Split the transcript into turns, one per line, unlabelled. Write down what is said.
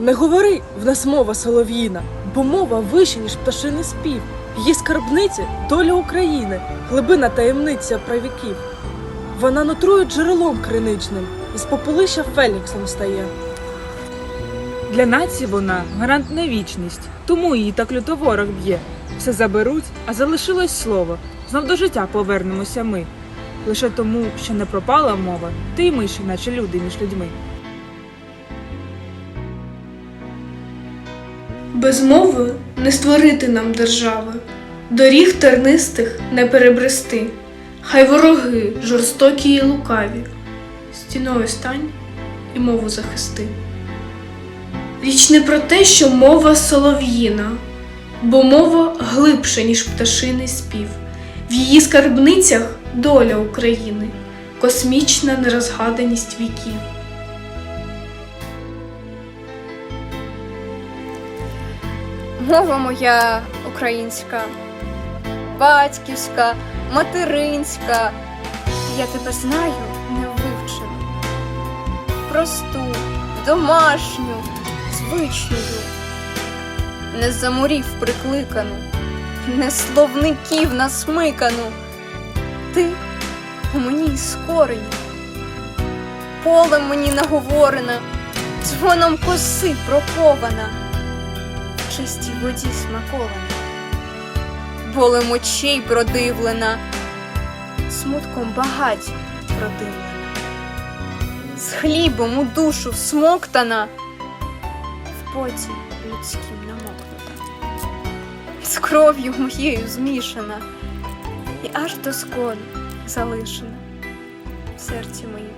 Не говори, в нас мова солов'їна, бо мова вища, ніж пташиний спів. Її скарбниці доля України, глибина таємниця правіків. Вона нутрує джерелом криничним, із попелища Феліксом стає.
Для нації вона гарант на вічність, тому її так люто ворог б'є. Все заберуть, а залишилось слово. Знов до життя повернемося ми. Лише тому, що не пропала мова, та й ми ще наче люди між людьми.
Без мови не створити нам держави, доріг тернистих не перебрести. Хай вороги жорстокі і лукаві, стіною стань і мову захисти. Річ не про те, що мова солов'їна, бо мова глибше, ніж пташиний спів. В її скарбницях доля України, космічна нерозгаданість віків.
Мова моя українська, батьківська, материнська. Я тебе знаю невивчену, просту, домашню, звичною, не за морів прикликану, не словників насмикану. Ти у мені із корені, полем мені наговорена, дзвоном коси прокована в чистій воді смакована, болем очей продивлена, смутком багать продивлена, з хлібом у душу всмоктана, в поті людським намокнута, з кров'ю моєю змішана. І аж до скону залишена. В серці моїм